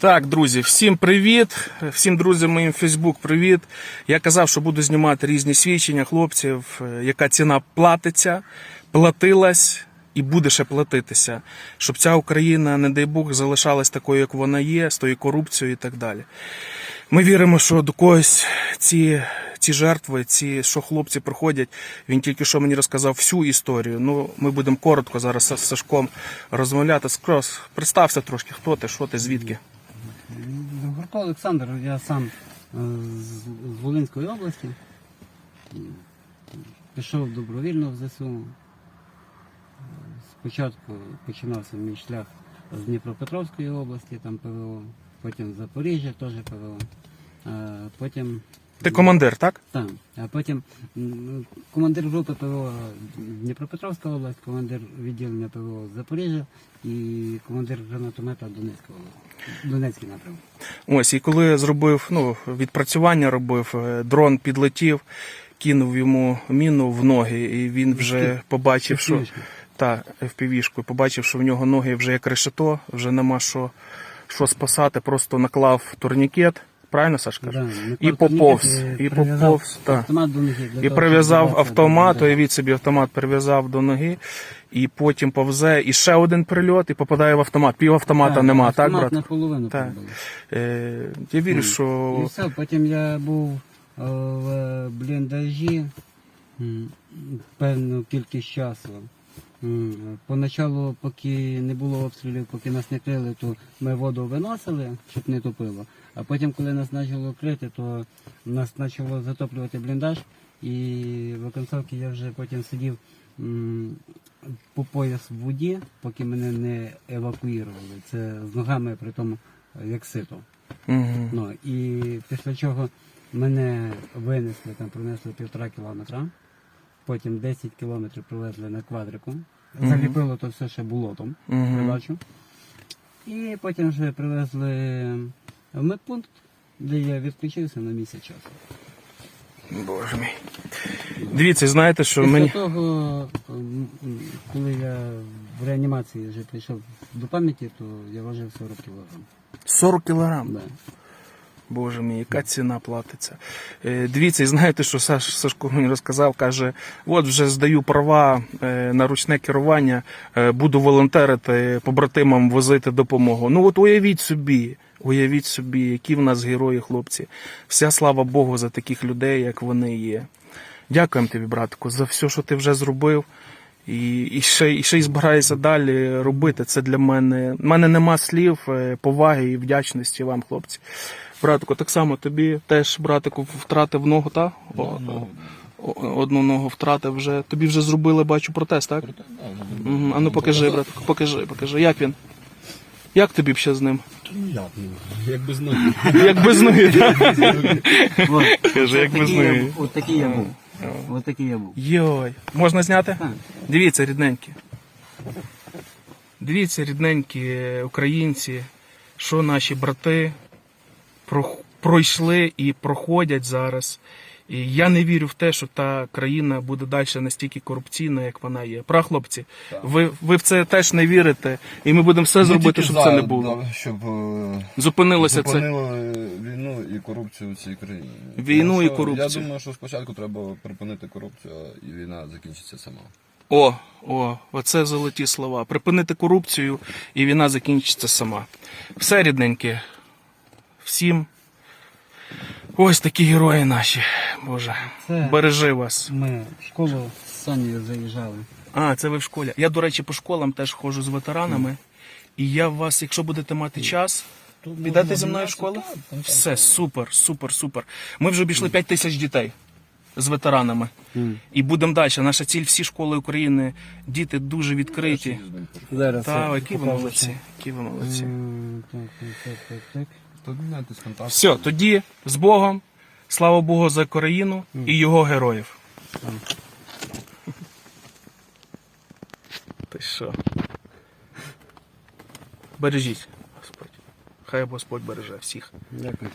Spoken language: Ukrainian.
Так, друзі, всім привіт. Всім друзям моїм Фейсбук привіт. Я казав, що буду знімати різні свідчення хлопців, е, яка ціна платиться, платилась і буде ще платитися, щоб ця Україна, не дай Бог, залишалась такою, як вона є, з тою корупцією і так далі. Ми віримо, що до когось ці, ці жертви, ці, що хлопці проходять, він тільки що мені розказав всю історію. Ну, ми будемо коротко зараз з Сашком розмовляти. Скрос, представся трошки, хто ти, що ти, звідки? Гурко Олександр, я сам е, з Волинської області. Пішов добровільно в ЗСУ. Е, Спочатку починався мій шлях з Дніпропетровської області, там ПВО, потім Запоріжжя теж ПВО. Е, Потім Ти командир, так? там, а потім командир групи ПВО Дніпропетровська область, командир відділення ПВО Запоріжжя і командир гранатомета Донецька область. Донецький напрямок. Ось, і коли зробив, ну, відпрацювання робив, е, дрон підлетів, кинув йому міну в ноги, і він вже побачив, що. Та, FPV-шку, побачив, що в нього ноги вже як решето, вже нема що, що спасати, просто наклав турнікет. Правильно, Сашка? Да, і поповз, і поповз. Автомат до ноги І того, прив'язав автомат, уявіть собі, автомат прив'язав до ноги, і потім повзе, і ще один прильот, і попадає в автомат. Пів автомата Так, нема, так, автомат брат? наполовину Так. Е, я вірю, І що все, потім я був е, в бліндажі м, певну кількість часу. М, Поначалу, поки не було обстрілів, поки нас не крили, то ми воду виносили, щоб не топило. А потім, коли нас почало крити, то нас почало затоплювати бліндаж. І в оконцовці я вже потім сидів по пояс в воді, поки мене не евакуювали. Це з ногами, при тому, як сито. Мгм. Ну, і після чого мене винесли, там пронесли півтора кілометра, потім 10 кілометрів привезли на квадрику. Заліпило то все ще болотом, Мгм. прибачу. І потім вже привезли в медпункт, де я відключився на місяць часу. Боже мій. Дивіться, знаєте, що Після мені. того, коли я в реанімації вже прийшов до пам'яті, то я важив 40 кілограм. 40 кілограм. Да. Боже мій, яка ціна платиться. Е, дивіться, і знаєте, що Саш, Сашко мені розказав, каже, от вже здаю права е, на ручне керування, е, буду волонтерити, побратимам возити допомогу. Ну от уявіть собі, уявіть собі, які в нас герої, хлопці. Вся слава Богу за таких людей, як вони є. Дякуємо тобі, братику, за все, що ти вже зробив. І, і, ще, і ще й збираєшся далі робити. Це для мене. У мене нема слів е, поваги і вдячності вам, хлопці. Братику, так само тобі теж, братику, втратив ногу, та? О, о, одну ногу втратив вже. Тобі вже зробили, бачу, протез, так? Угу. А ну покажи, братику, покажи, покажи. Як він? Як тобі б ще з ним? Як без ноги. Як без ноги, так? От, як без такий ноги. От такий я був. От такий я був. Йой. Можна зняти? Так. Дивіться, рідненькі. Дивіться, рідненькі українці, що наші брати про- пройшли і проходять зараз. І я не вірю в те, що та країна буде далі настільки корупційна, як вона є. Пра, хлопці, ви, ви в це теж не вірите, і ми будемо все зробити, щоб це не було. Щоб е, Зупинилося це. війну і корупцію в цій країні. Війну Тому і що корупцію. Я думаю, що спочатку треба припинити корупцію, і війна закінчиться сама. О, о, оце золоті слова. Припинити корупцію, і війна закінчиться сама. Все рідненьке. Всім. Ось такі герої наші. Боже. Це- Бережи вас. Ми в школу з Санєю заїжджали. А, це ви в школі. Я, до речі, по школам теж ходжу з ветеранами. І я вас, якщо будете мати час, підете зі мною в школу? Все, супер, супер, супер. Ми вже обійшли 5 тисяч дітей з ветеранами. І будемо далі. Наша ціль всі школи України. Діти дуже відкриті. Зараз. Та, я які ви молодці, які ви молодці. Так, так, так, так. Все, тоді з Богом. Слава Богу за Україну і його героїв. Ти що? Бережіть, Господь. Хай Господь береже всіх. Дякую.